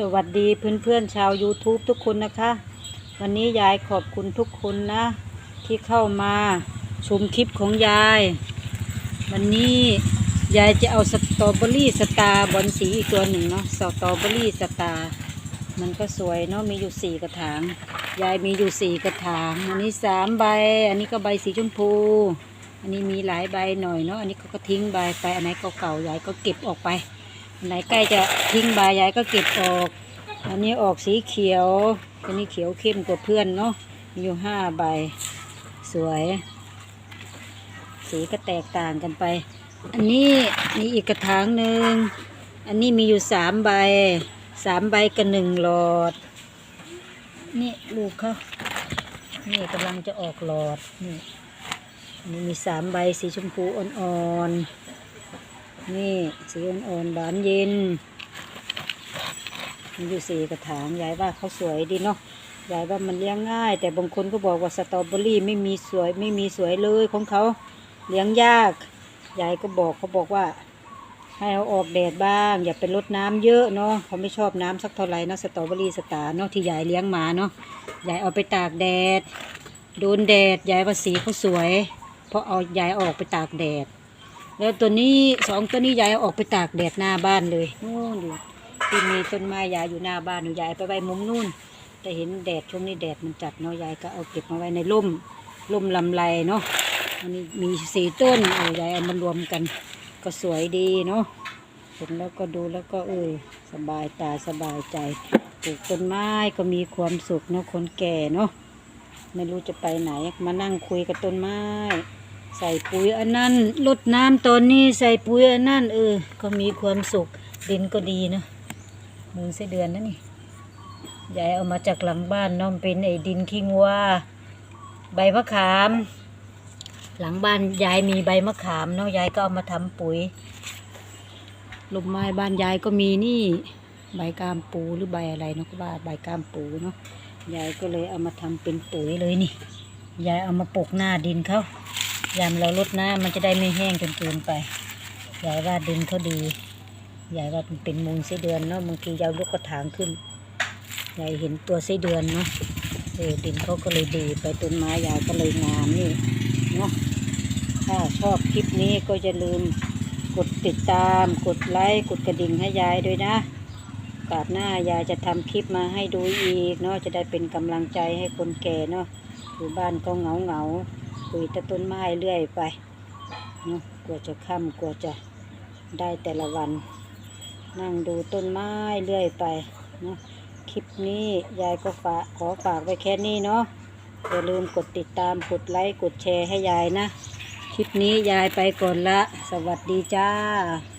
สวัสดีเพื่อนๆชาว YouTube ทุกคนนะคะ วันนี้ยายขอบคุณทุกคนนะ ที่เข้ามาชมคลิปของยาย วันนี้ยายจะเอาสตรอเบอรี่สตาร์บอลสีอีกตัวหนึ่งเนาะสตรอเบอรี่สตาร์มันก็สวยเนาะมีอยู่สี่กระถาง ยายมีอยู่สี่กระถาง อันนี้สามใบ อันนี้ก็ใบสีชมพู อันนี้มีหลายใบหน่อยเนาะอันนี้ก็ทิ้งใบไปอันไหนเก่าๆยายก็เก็บออกไป ไหนใกล้จะทิ้งใบยายก็เก็บออก อันนี้ออกสีเขียว อันนี้เขียวเข้มกว่าเพื่อนเนาะ มีอยู่ห้าใบ สวย สีก็แตกต่างกันไป อันนี้มีอีกกระถางหนึ่ง อันนี้มีอยู่สามใบ สามใบกับหนึ่งหลอด นี่ลูกเขานี่กำลังจะออกหลอด นี่อันนี้มีสามใบสีชมพูอ่อนๆ นี่สีอ่อนๆหวานเย็นมีอยู่สี่กระถางยายว่าเขาสวยดีเนาะยายว่ามันเลี้ยงง่าย แต่บางคนก็บอกว่าสตรอเบอรี่ไม่มีสวยไม่มีสวยเลยของเขาเลี้ยงยากยายก็บอกเขาบอกว่า ให้เอาออกแดดบ้าง อย่าไปรดน้ำเยอะเนาะเขาไม่ชอบน้ำสักเท่าไหร่นะสตรอเบอรี่สตาร์เนาะที่ยายเลี้ยงมาเนาะยายเอาไปตากแดดโดนแดดยายว่าสีเขาสวย เพราะเอายายออกไปตากแดด แล้วตัวนี้สองตัวนี้ยายเอาออกไปตากแดดหน้าบ้านเลยนู่นอยู่ที่มีต้นไม้ยายอยู่หน้าบ้านหนูยายไปไว้มุมนู่น แต่เห็นแดดช่วงนี้แดดมันจัดเนาะยายก็เอาเก็บมาไว้ในร่มร่มลำไรเนาะอันนี้มีสี่ต้นเออยายเอามารวมกัน ก็สวยดีเนาะเห็นแล้วก็ดูแล้วก็เออสบายตาสบายใจปลูกต้นไม้ก็มีความสุขเนาะคนแก่เนาะไม่รู้จะไปไหนมานั่งคุยกับต้นไม้ ใส่ปุ๋ยอันนั้นลดน้ำตอนนี้ใส่ปุ๋ยอันนั้นเออ ก็มีความสุขดินก็ดีนะมูลไส้เดือนนะนี่ยายเอามาจากหลังบ้านน้องเป็นไอ้ดินขี้งัวใบมะขาม หลังบ้านยายมีใบมะขามเนาะยายก็เอามาทำปุ๋ยลมไม้บ้านยายก็มีนี่ ใบกามปูหรือใบอะไรเนาะก็ว่าใบกามปูเนาะยายก็เลยเอามาทำเป็นปุ๋ยเลยนี่ยายเอามาปลูกหน้าดินเขา ยามเราลดน้ำมันจะได้ไม่แห้งจนเกินไปยายว่าดินเขาดียายว่ามันเป็นมูลไส้เดือนเนาะบางทียายยกกระถางขึ้นยายเห็นตัวไส้เดือนเนาะเออดินเขาก็เลยดีไปต้นไม้ยายก็เลยงามนี่เนาะถ้าชอบคลิปนี้ก็อย่าลืมกดติดตามกดไลค์กดกระดิ่งให้ยายด้วยนะกาสหน้ายายจะทำคลิปมาให้ดูอีกเนาะจะได้เป็นกำลังใจให้คนแก่เนาะอยู่บ้านก็เหงาเหงา คุยตะต้นไม้เรื่อยไปเนาะกลัวจะค่ำกลัวจะได้แต่ละวัน นั่งดูต้นไม้เรื่อยไปเนาะคลิปนี้ยายก็ฝากขอฝากไว้แค่นี้เนาะอย่าลืมกดติดตามกดไลค์กดแชร์ให้ยายนะ คลิปนี้ยายไปก่อนละ สวัสดีจ้า